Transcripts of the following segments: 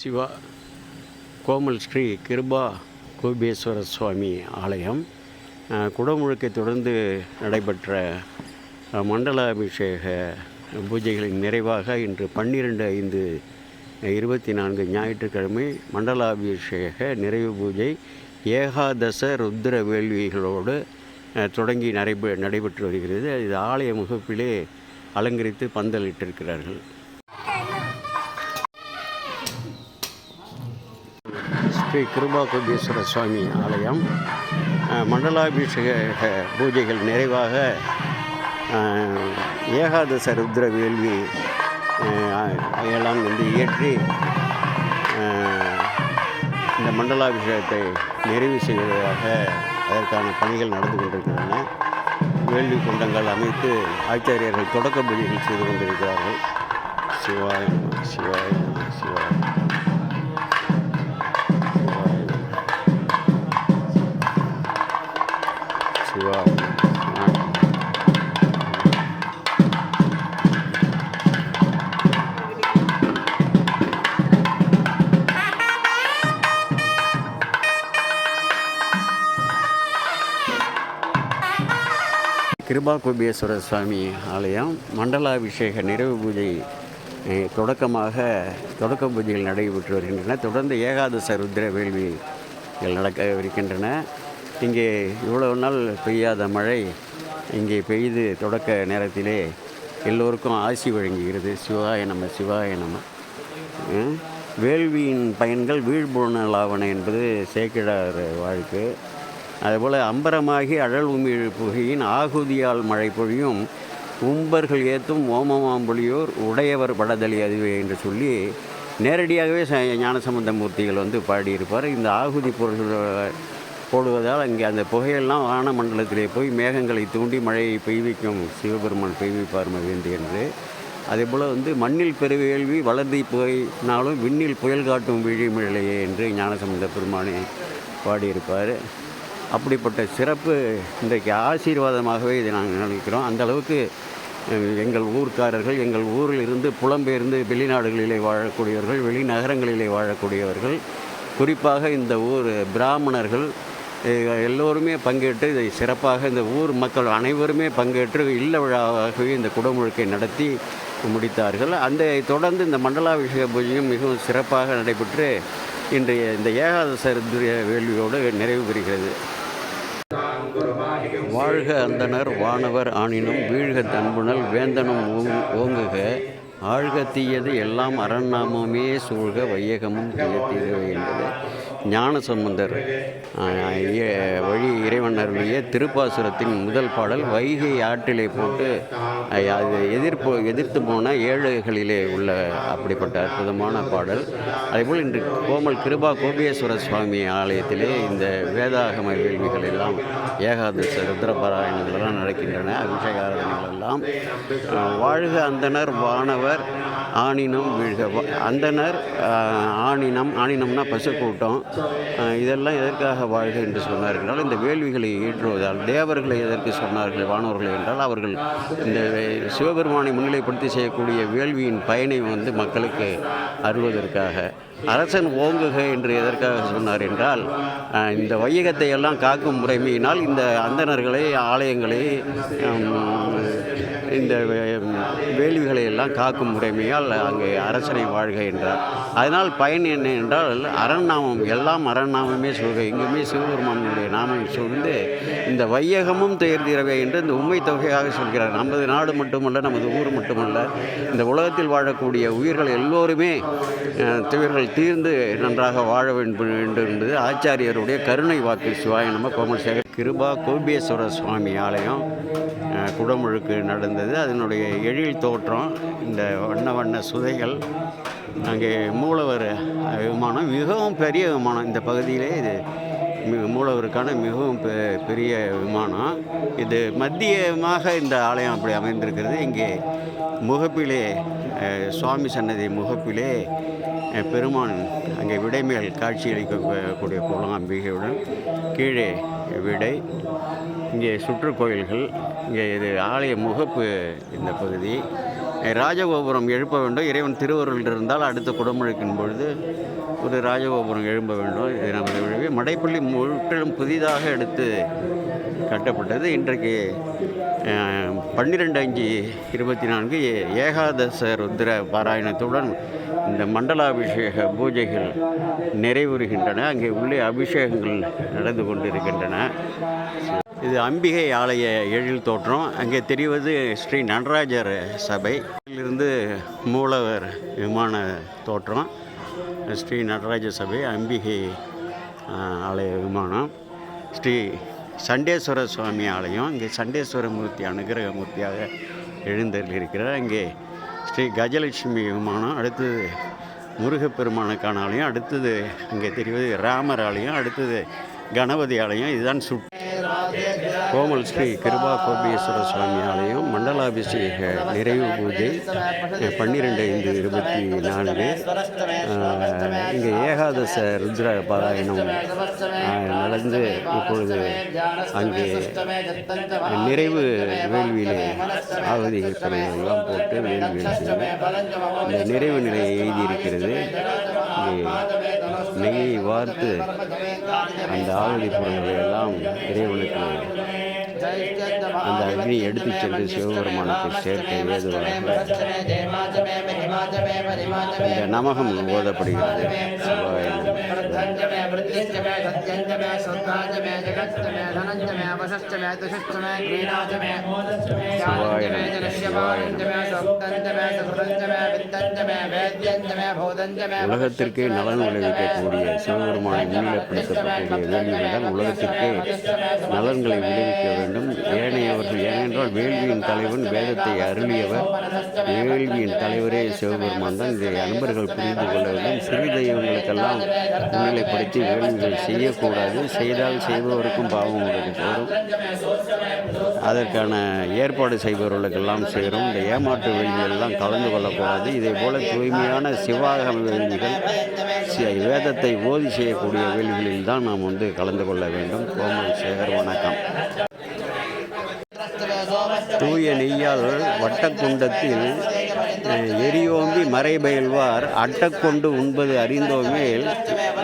சிவா கோமல் ஸ்ரீ கிருபா கோபேஸ்வர சுவாமி ஆலயம் குடமுழுக்கை தொடர்ந்து நடைபெற்ற மண்டலாபிஷேக பூஜைகளின் நிறைவாக இன்று பன்னிரெண்டு ஐந்து இருபத்தி நான்கு ஞாயிற்றுக்கிழமை மண்டலாபிஷேக நிறைவு பூஜை ஏகாதச ருத்ர வேள்விகளோடு தொடங்கி நடைபெ நடைபெற்று வருகிறது. இது ஆலய முகப்பிலே அலங்கரித்து பந்தலிட்டிருக்கிறார்கள். ஸ்ரீ கிருபாகுபேஸ்வர சுவாமி ஆலயம் மண்டலாபிஷேக பூஜைகள் நிறைவாக ஏகாதச ருத்ர வேள்வி எல்லாம் வந்து இயற்றி இந்த மண்டலாபிஷேகத்தை நிறைவு செய்வதாக அதற்கான பணிகள் நடந்து கொண்டிருக்கின்றன. வேள்வி குண்டங்கள் அமைத்து ஆச்சாரியர்கள் தொடக்க பூஜைகள் செய்து கொண்டிருக்கிறார்கள். சிவாய் சிவாய் சிவாய் சிவா uh, கிருபா கோபேஸ்வர சுவாமி ஆலயம் மண்டலாபிஷேக நிறைவு பூஜை தொடக்கமாக தொடக்க பூஜைகள் நடைபெற்று வருகின்றன. தொடர்ந்து ஏகாதச ருத்ர வேள்விகள் நடக்க இருக்கின்றன. இங்கே இவ்வளவு நாள் பெய்யாத மழை இங்கே பெய்து தொடக்க நேரத்திலே எல்லோருக்கும் ஆசி வழங்குகிறது. சிவாய நம்ம சிவாய நம்ம வேள்வியின் பயன்கள் வீழ்புணலாவன என்பது சேக்கிழார் வாழ்க்கை அதுபோல் அம்பரமாகி அழல் உமிழ் புகையின் ஆகுதியால் மழை பொழியும் உம்பர்கள் ஏத்தும் ஓமமாம்பொழியோர் உடையவர் படதலி அதுவே என்று சொல்லி நேரடியாகவே ஞானசம்பந்த மூர்த்திகள் வந்து பாடியிருப்பார். இந்த ஆகுதி பொருள்கள் போடுவதால் அங்கே அந்த புகையெல்லாம் வான மண்டலத்திலே போய் மேகங்களை தூண்டி மழையை பெய்விக்கும் சிவபெருமான் பெய்விப்பார் மகிழ்ந்து என்று. அதேபோல் வந்து மண்ணில் பெருவேள்வி வளர்தி புகைனாலும் விண்ணில் புயல் காட்டும் விழிமிழையே என்று ஞானசம்பந்த பெருமானை பாடியிருப்பார். அப்படிப்பட்ட சிறப்பு இன்றைக்கு ஆசீர்வாதமாகவே இதை நாங்கள் நினைக்கிறோம். அந்த அளவுக்கு எங்கள் ஊர்க்காரர்கள் எங்கள் ஊரில் இருந்து புலம்பெயர்ந்து வெளிநாடுகளிலே வாழக்கூடியவர்கள் வெளிநகரங்களிலே வாழக்கூடியவர்கள் குறிப்பாக இந்த ஊர் பிராமணர்கள் எல்லோருமே பங்கேற்று இதை சிறப்பாக இந்த ஊர் மக்கள் அனைவருமே பங்கேற்று இல்ல விழாவாகவே இந்த குடமுழுக்கை நடத்தி முடித்தார்கள். அந்த தொடர்ந்து இந்த மண்டலாபிஷேக பூஜையும் மிகவும் சிறப்பாக நடைபெற்று இன்றைய இந்த ஏகாதச வேள்வியோடு நிறைவு பெறுகிறது. வாழ்க அந்தனர் வானவர் ஆணினும் வீழ்க தன்புணல் வேந்தனும் ஓங்குக. ஆழ்க தீயது எல்லாம் அரண்நாமமே சூழ்க வையகமும் தீயத்தீரவே என்பது ஞானசம்பந்தர் ஞான சம்பந்தர் வழி இறைவன் அருளிய திருப்பாசுரத்தின் முதல் பாடல் வைகை ஆற்றிலே போட்டு அது எதிர்ப்பு எதிர்த்து போன ஏழைகளிலே உள்ள அப்படிப்பட்ட அற்புதமான பாடல். அதேபோல் இன்று கோமல் கிருபா கோபேஸ்வர சுவாமி ஆலயத்திலே இந்த வேதாகம வேள்விகள் எல்லாம் ஏகாதச ருத்ரபாராயணங்கள் எல்லாம் நடக்கின்றன. அபிஷேக எல்லாம் வாழ்க அந்தனர் வானவர் ஆணினம் வீழ்க அந்தனர் ஆணினம் ஆணினம்னா பசு கூட்டம் இதெல்லாம் எதற்காக வாழ்க என்று சொன்னார்கள் என்றால் இந்த வேள்விகளை ஏற்றுவதால் தேவர்களை எதற்கு சொன்னார்கள் வானவர்களை என்றால் அவர்கள் இந்த சிவபெருமானை முன்னிலைப்படுத்தி செய்யக்கூடிய வேள்வியின் பயனை வந்து மக்களுக்கு அறுவதற்காக அரசன் ஓங்குக என்று எதற்காக சொன்னார் என்றால் இந்த வையகத்தை எல்லாம் காக்கும் முறைமையினால் இந்த அந்தணர்களை ஆலயங்களை இந்த வேள்விகளை எல்லாம் காக்கும் முறைமையால் அங்கே அரசனை வாழ்க என்றார். அதனால் பயன் என்ன என்றால் அரண்நாமம் எல்லாம் அரண்நாமமே சொல்க எங்குமே சிவபெருமானுடைய நாமம் சூழ்ந்து இந்த வையகமும் தேர்திரவே என்று இந்த உண்மை தொகையாக சொல்கிறார். நமது நாடு மட்டுமல்ல நமது ஊர் மட்டுமல்ல இந்த உலகத்தில் வாழக்கூடிய உயிர்கள் எல்லோருமே அஹ், தீர்ந்து நன்றாக வாழ வேண்டும் வேண்டும் என்பது ஆச்சாரியருடைய கருணை வாக்கு சிவாய நம்ம கோமல்சேகர் கிருபா கோபேஸ்வர சுவாமி ஆலயம் குடமுழுக்கு நடந்தது. அதனுடைய எழில் தோற்றம் இந்த வண்ண வண்ண சுதைகள் அங்கே மூலவர் விமானம் மிகவும் பெரிய விமானம். இந்த பகுதியிலே இது மூலவருக்கான மிகவும் பெ- பெரிய விமானம். இது மத்தியமாக இந்த ஆலயம் அப்படி அமைந்திருக்கிறது. இங்கே முகப்பிலே சுவாமி சன்னதி முகப்பிலே பெருமான் அங்கே விடைமேல் காட்சியளிக்கக்கூடிய குளம் அம்பிகையுடன் கீழே விடை. இங்கே சுற்றுக்கோயில்கள் இங்கே இது ஆலய முகப்பு இந்த பகுதி. ராஜகோபுரம் எழுப்ப வேண்டும். இறைவன் திருவருள் இருந்தால் அடுத்த குடமுழுக்கின் பொழுது ஒரு ராஜகோபுரம் எழும்ப வேண்டும். இது நமது மடைப்பள்ளி முற்றிலும் புதிதாக எடுத்து கட்டப்பட்டது. இன்றைக்கு பன்னிரெண்டு அஞ்சு இருபத்தி நான்கு ஏ- ஏகாதச ருத்ர பாராயணத்துடன் இந்த மண்டலாபிஷேக பூஜைகள் நிறைவுறுகின்றன. அங்கே உள்ளே அபிஷேகங்கள் நடந்து கொண்டிருக்கின்றன. இது அம்பிகை ஆலய எழில் தோற்றம். அங்கே தெரிவது ஸ்ரீ நடராஜர் சபை. இதிலிருந்து மூலவர் விமான தோற்றம். ஸ்ரீ நடராஜ சபை அம்பிகை ஆலய விமானம். ஸ்ரீ சண்டேஸ்வர சுவாமி ஆலயம். இங்கே சண்டேஸ்வர மூர்த்தி அனுகிரக மூர்த்தியாக எழுந்தருள் இருக்கிறார் அங்கே ஸ்ரீ கஜலட்சுமி விமானம் அடுத்தது முருகப்பெருமானுக்கான ஆலயம் அடுத்தது இங்கே தெரிவது ராமர் ஆலயம் அடுத்தது கணபதி ஆலயம். இதுதான் சுட் கோமல் ஸ்ரீ கிருபா கோபீஸ்வர சுவாமி ஆலயம் மண்டலாபிஷேக நிறைவு பூஜை பன்னிரெண்டு ஐந்து இருபத்தி நான்கு. இங்கே ஏகாதச ருத்ர பாராயணம் நடந்து இப்பொழுது அங்கே நிறைவு வேள்வியிலே ஆகுதி எல்லாம் போட்டு வேள்வியில் இந்த நிறைவு நிலையை எழுதியிருக்கிறது. இங்கே நெய்யை வார்த்து அந்த ஆவதி பொருள்களை எல்லாம் இறைவனுக்கு அந்த அக்னி எடுத்துச் சென்று சிவபெருமானுக்கு சேர்க்க ஏதுவாக இந்த நமகம் ஓதப்படுகிறது. உலகத்திற்கே நலன் விளைவிக்கக்கூடிய சிவபெருமானை முன்னிலைப்படுத்தக்கூடிய வேள்விகள் உலகத்திற்கே நலன்களை விளைவிக்க வேண்டும் ஏனையவர்கள் ஏனென்றால் வேள்வியின் தலைவன் வேதத்தை அருளியவர் வேள்வியின் தலைவரே சிவபெருமான் தான் இதை அன்பர்கள் புரிந்து கொள்ள வேண்டும் சிறு தெய்வங்களுக்கெல்லாம் முன்னிலைப்படுத்தி வேள்விகள் செய்யக்கூடாது. செய்தால் செய்பவருக்கும் பாவம் உங்களுக்கு வரும் அதற்கான ஏற்பாடு செய்பவர்களுக்கெல்லாம் சேரும். இந்த ஏமாற்று வேள்விகளெல்லாம் கலந்து கொள்ளக்கூடாது. இதே போல தூய்மையான சிவாகம வேள்விகள் வேதத்தை ஓதி செய்யக்கூடிய வேள்விகளில் தான் நாம் வந்து கலந்து கொள்ள வேண்டும். கோமல் சேகர் வணக்கம். தூய நெய்யால் வட்டக்குண்டத்தில் எரியோம்பி மறைபயல்வார் அட்டக்கொண்டு உண்பது அறிந்தோமேல்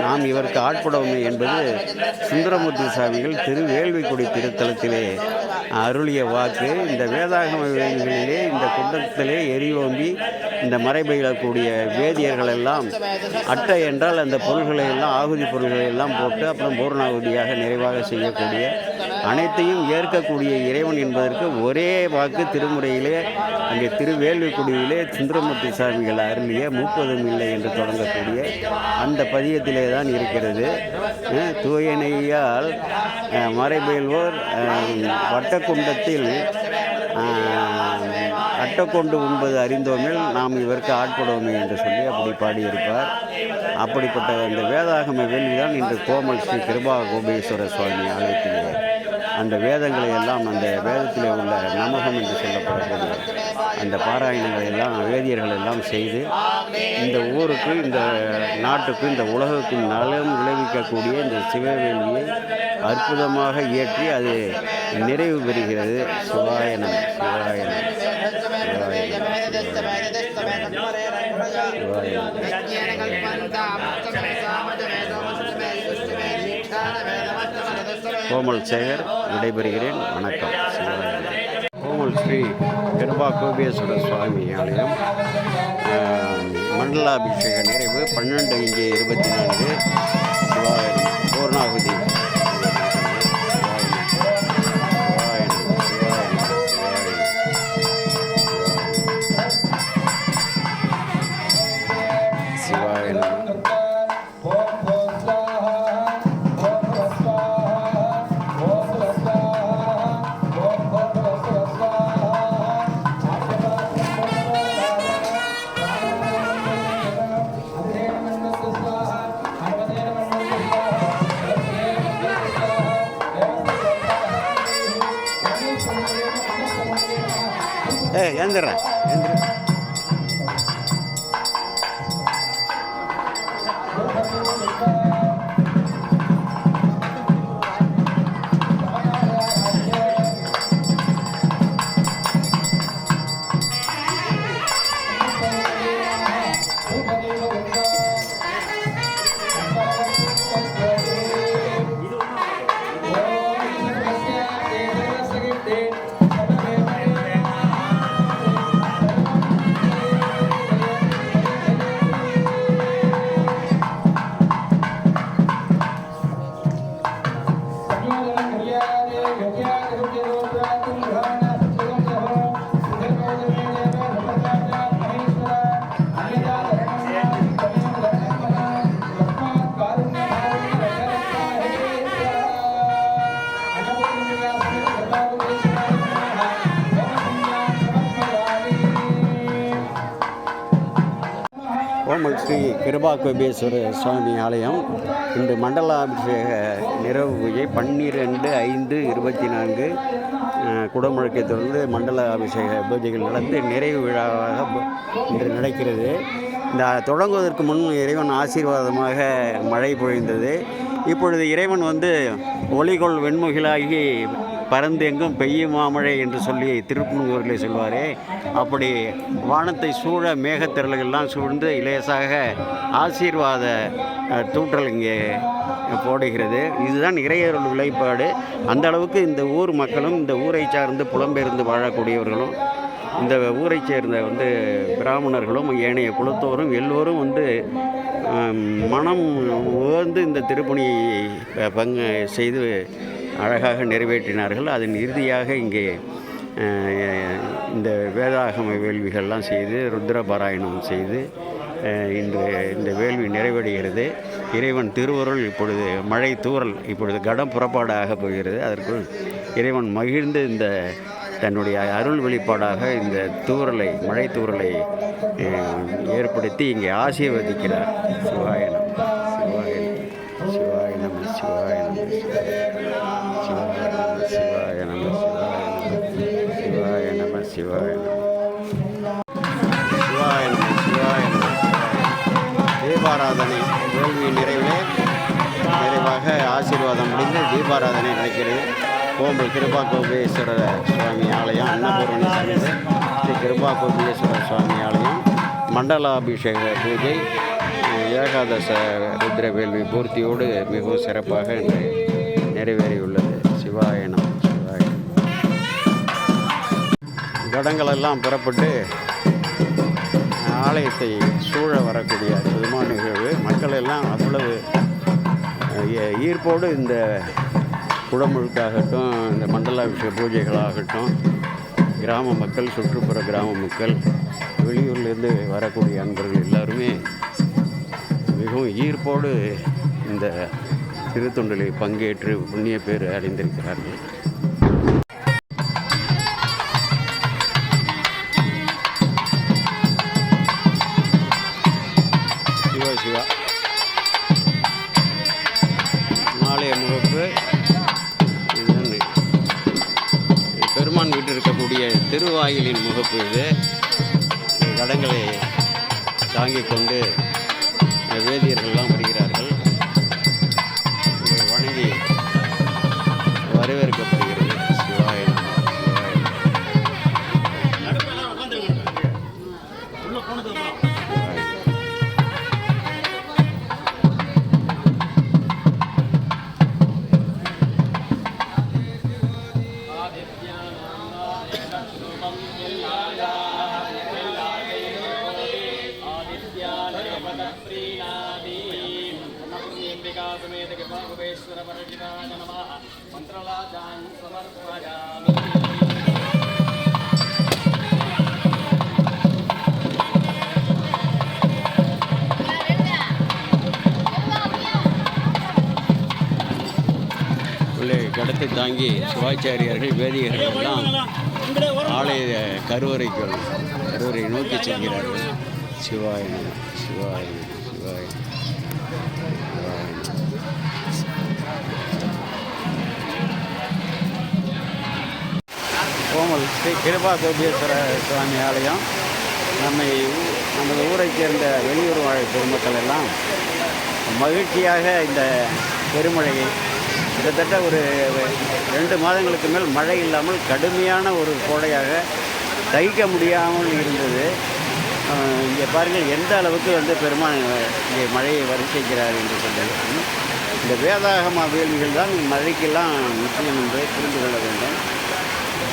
நாம் இவருக்கு ஆட்படவுமே என்பது சுந்தரமூர்த்தி சாமிகள் திரு வேள்விக்குடி திருத்தலத்திலே அருளிய வாக்கு இந்த வேதாகம வேதிகளிலே இந்த குண்டத்திலே எரிவோம்பி இந்த மறைபயிலக்கூடிய வேதியர்கள் எல்லாம் அட்டை என்றால் அந்த பொருள்களை எல்லாம் ஆகுதி பொருள்களை எல்லாம் போட்டு அப்புறம் பூர்ணாகுதியாக நிறைவாக செய்யக்கூடிய அனைத்தையும் ஏற்கக்கூடிய இறைவன் என்பதற்கு ஒரே வாக்கு திருமுறையிலே அங்கே திருவேள்விக்குடியிலே சுந்தரமூர்த்தி சாமிகள் அருளிய மூப்பதும் இல்லை என்று தொடங்கக்கூடிய அந்த பதியத்திலே தான் இருக்கிறது. தூயனையால் அஹ், மறைபயில்வோர் அட்டக்குண்டத்தில் அட்டக்கொண்டு உண்பது அறிந்தோமில் நாம் இவருக்கு ஆட்படுவோமே என்று சொல்லி அப்படி பாடியிருப்பார். அப்படிப்பட்ட அந்த வேதாகம வேள்விதான் இன்று கோமல் ஸ்ரீ கிருபா கோபேஸ்வர சுவாமி ஆலயத்திலே. அந்த வேதங்களை எல்லாம் அந்த வேதத்திலே உள்ள நமகம் என்று சொல்லப்படக்கூடிய அந்த பாராயணங்களை எல்லாம் வேதியர்கள் எல்லாம் செய்து இந்த ஊருக்கு இந்த நாட்டுக்கு இந்த உலகத்தின் நலம் விளைவிக்கக்கூடிய இந்த சிவவேள்வியை அற்புதமாக இயற்றி அது நிறைவு பெறுகிறது. சிவாயனம் சிவாயனம் கோமல் சேகர் விடைபெறுகிறேன். வணக்கம். சிவாயனம் கோமல் ஸ்ரீ கிருபா கோபேஸ்வரர் சுவாமி ஆலயம். மண்டலாபிஷேக நிறைவு பன்னெண்டு இங்கே இருபத்தி நான்கு. சிவாயனம் பூர்ணாகுதி. ஏய் கிருபா கோபேஸ்வர சுவாமி ஆலயம். இன்று மண்டலாபிஷேக நிறைவு பூஜை பன்னிரெண்டு ஐந்து இருபத்தி நான்கு குடமுழக்கை தொடர்ந்து மண்டல அபிஷேக பூஜைகள் நடந்து நிறைவு விழாவாக இன்று நடக்கிறது. இந்த தொடங்குவதற்கு முன் இறைவன் ஆசீர்வாதமாக மழை பொழிந்தது. இப்பொழுது இறைவன் வந்து ஒளிகொள் வெண்முகிலாகி பறந்து எங்கும் பெய்யும் மாமழை என்று சொல்லி திருப்பூர்களை சொல்வாரே. அப்படி வானத்தை சூழ மேகத்திரல்கள்லாம் சூழ்ந்து லேசாக ஆசீர்வாத தூற்றல் இங்கே போடுகிறது. இதுதான் இறையருள் விளைப்பாடு. அந்த அளவுக்கு இந்த ஊர் மக்களும் இந்த ஊரை சார்ந்து புலம்பெயர்ந்து வாழக்கூடியவர்களும் இந்த ஊரை சேர்ந்த வந்து பிராமணர்களும் ஏனைய குலத்தோரும் எல்லோரும் வந்து மனம் உயர்ந்து இந்த திருப்பணியை பங்கு செய்து அழகாக நிறைவேற்றினார்கள். அதன் இறுதியாக இங்கே இந்த வேதாகம வேள்விகள்லாம் செய்து ருத்ர பாராயணம் செய்து இன்று இந்த வேள்வி நிறைவடைகிறது. இறைவன் திருவருள் இப்பொழுது மழை தூரல் இப்பொழுது கடம் புறப்பாடாக போகிறது. அதற்குள் இறைவன் மகிழ்ந்து இந்த தன்னுடைய அருள் வெளிப்பாடாக இந்த தூரலை மழை தூரலை ஏற்படுத்தி இங்கே ஆசீர்வதிக்கிறார். சிவாயன் சிவாய சிவாய சிவாய தீபாராதனை வேள்வி நிறைவிலே நிறைவாக ஆசீர்வாதம் முடிந்து தீபாராதனை நடக்கிறது. கோம்பல் கிருபா கோபேஸ்வரர் சுவாமி ஆலயம் அன்னபூரணி சமேத ஸ்ரீ கிருபா கோபேஸ்வரர் சுவாமி ஆலயம். மண்டலாபிஷேக பூஜை ஏகாதச ருத்ர வேள்வி பூர்த்தியோடு மிகவும் சிறப்பாக இன்று நிறைவேறியுள்ளது. சிவாயனம். கடங்களெல்லாம் புறப்பட்டு ஆலயத்தை சூழ வரக்கூடிய அற்புதமான நிகழ்வு. மக்கள் எல்லாம் அவ்வளவு ஈர்ப்போடு இந்த குடமுழுக்காகட்டும் இந்த மண்டலாபிஷேக பூஜைகளாகட்டும் கிராம மக்கள் சுற்றுப்புற கிராம மக்கள் வெளியூர்லேருந்து வரக்கூடிய அன்பர்கள் எல்லாருமே மிகவும் ஈர்ப்போடு இந்த திருத்தொண்டில் பங்கேற்று புண்ணிய பேர் அடைந்திருக்கிறார்கள் இருக்கக்கூடிய திருவாயிலின் முகப்பு இது. கடங்களை தாங்கிக் கொண்டு தாங்கி சிவாச்சாரியார்கள் வேதியர்கள் எல்லாம் ஆலய கருவறைக்குள் கருவறை நோக்கி செல்கிறார்கள். சிவாய சிவாய சிவாய கோமல் ஸ்ரீ கிருபா கோபீஸ்வர சுவாமி ஆலயம். நம்மை நமது ஊரைச் சேர்ந்த வெளியூர் வாழ் பொதுமக்கள் எல்லாம் மகிழ்ச்சியாக இந்த பெருமழையை கிட்டத்தட்ட ஒரு ரெண்டு மாதங்களுக்கு மேல் மழை இல்லாமல் கடுமையான ஒரு கோடையாக தைக்க முடியாமல் இருந்தது. இங்கே பாருங்கள் எந்த அளவுக்கு வந்து பெருமான் இங்கே மழையை வரிசைக்கிறார் என்று சொல்லி இந்த வேதாகமா வேள்விகள் தான் மழைக்கெல்லாம் முக்கியம் என்று புரிந்து கொள்ள வேண்டும்.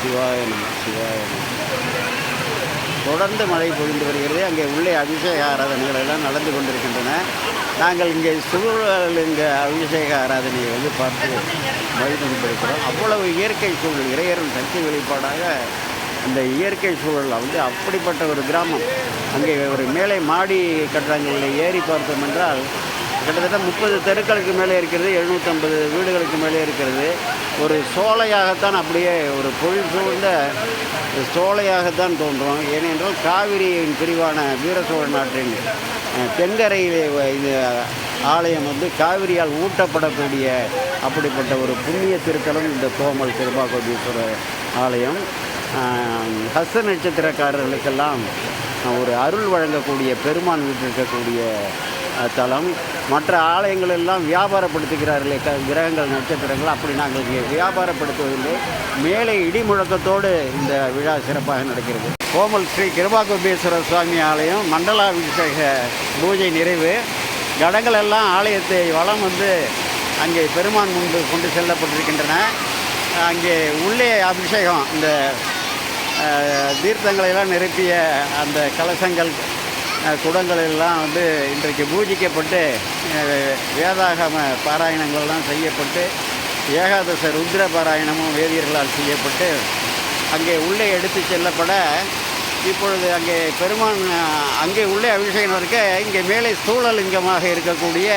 சிவாய நம சிவாய நம. தொடர்ந்து மழை பொழிந்து வருகிறது. அங்கே உள்ளே அபிஷேக ஆராதனைகள் எல்லாம் நடந்து கொண்டிருக்கின்றன. நாங்கள் இங்கே சூழல் இங்கே அபிஷேக ஆராதனையை வந்து பார்த்து மகிழ்ந்து கொண்டிருக்கிறோம் அவ்வளவு இயற்கை சூழல் இறையரும் சக்தி வெளிப்பாடாக அந்த இயற்கை சூழலில் வந்து அப்படிப்பட்ட ஒரு கிராமம். அங்கே ஒரு மேலே மாடி கட்டடங்களில் ஏறி பார்த்தோம் என்றால் கிட்டத்தட்ட முப்பது தெருக்களுக்கு மேலே இருக்கிறது எழுநூற்றம்பது வீடுகளுக்கு மேலே இருக்கிறது. ஒரு சோலையாகத்தான் அப்படியே ஒரு பொழில் சூழ்ந்த சோலையாகத்தான் தோன்றும். ஏனென்றால் காவிரியின் பிரிவான வீர சோழ நாட்டின் தென்கரையிலே வ- இது ஆலயம் வந்து காவிரியால் ஊட்டப்படக்கூடிய அப்படிப்பட்ட ஒரு புண்ணிய திருத்தலம் இந்த கோமல் கிருபாகோதீஸ்வரர் ஆலயம். அஹ், ஹஸ்த நட்சத்திரக்காரர்களுக்கெல்லாம் ஒரு அருள் வழங்கக்கூடிய பெருமான் வீட்டிருக்கக்கூடிய இருக்கக்கூடிய தலம். மற்ற ஆலயங்கள் எல்லாம் வியாபாரப்படுத்துகிறார்களே க கிரகங்கள் நட்சத்திரங்கள். அப்படி நாங்கள் வியாபாரப்படுத்துவதில்லை. மேலே இடி முழக்கத்தோடு இந்த விழா சிறப்பாக நடக்கிறது. கோமல் ஸ்ரீ கிருபாகோபேஸ்வரர் சுவாமி ஆலயம் மண்டலாபிஷேக பூஜை நிறைவு. கடங்கள் எல்லாம் ஆலயத்தை வளம் வந்து அங்கே பெருமான் முன்பு கொண்டு செல்லப்பட்டிருக்கின்றன. அங்கே உள்ளே அபிஷேகம் இந்த தீர்த்தங்களையெல்லாம் தீர்த்தங்களை எல்லாம் நிரப்பிய அந்த கலசங்கள் குடங்கள் எல்லாம் வந்து இன்றைக்கு பூஜிக்கப்பட்டு வேதாகம பாராயணங்கள்லாம் செய்யப்பட்டு ஏகாதச ருத்ர பாராயணமும் வேதியர்களால் செய்யப்பட்டு அங்கே உள்ளே எடுத்து செல்லப்பட இப்பொழுது அங்கே பெருமான் அங்கே உள்ளே அபிஷேகம் இருக்க இங்கே மேலே ஸ்தூலலிங்கமாக இருக்கக்கூடிய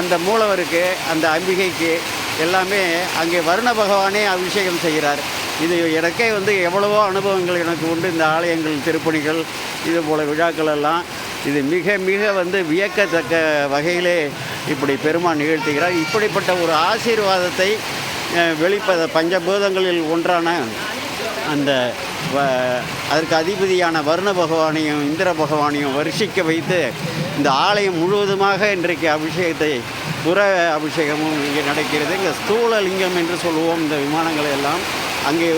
அந்த மூலவருக்கு அந்த அம்பிகைக்கு எல்லாமே அங்கே வருண பகவானே அபிஷேகம் செய்கிறார். இது எனக்கே வந்து எவ்வளவோ அனுபவங்கள் எனக்கு உண்டு. இந்த ஆலயங்கள் திருப்பணிகள் இது போல் விழாக்கள் எல்லாம். இது மிக மிக வந்து வியக்கத்தக்க வகையிலே இப்படி பெருமான் நிகழ்த்துகிறார். இப்படிப்பட்ட ஒரு ஆசீர்வாதத்தை அஹ், வெளிப்ப பஞ்சபூதங்களில் ஒன்றான அந்த வ- அதற்கு அதிபதியான வருண பகவானையும் இந்திர பகவானையும் வருஷிக்க வைத்து இந்த ஆலயம் முழுவதுமாக இன்றைக்கு அபிஷேகத்தை புற அபிஷேகமும் இங்கே நடக்கிறது. இங்கே ஸ்தூல லிங்கம் என்று சொல்லுவோம். இந்த விமானங்களை எல்லாம் அங்கே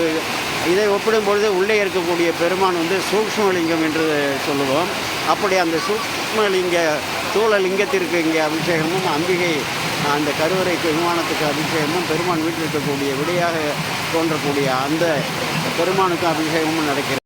இதை ஒப்பிடும் பொழுது உள்ளே இருக்கக்கூடிய பெருமான் வந்து சூக்ஷ்மலிங்கம் என்று சொல்லுவோம். அப்படி அந்த சூக்ஷ்மலிங்க சூழலிங்கத்திற்கு லிங்கத்திற்கு இங்கே அபிஷேகமும் அம்பிகை அந்த கருவறைக்கு விமானத்துக்கு அபிஷேகமும் பெருமான் வீட்டில் இருக்கக்கூடிய விடையாக தோன்றக்கூடிய அந்த பெருமானுக்கு அபிஷேகமும் நடக்கிறது.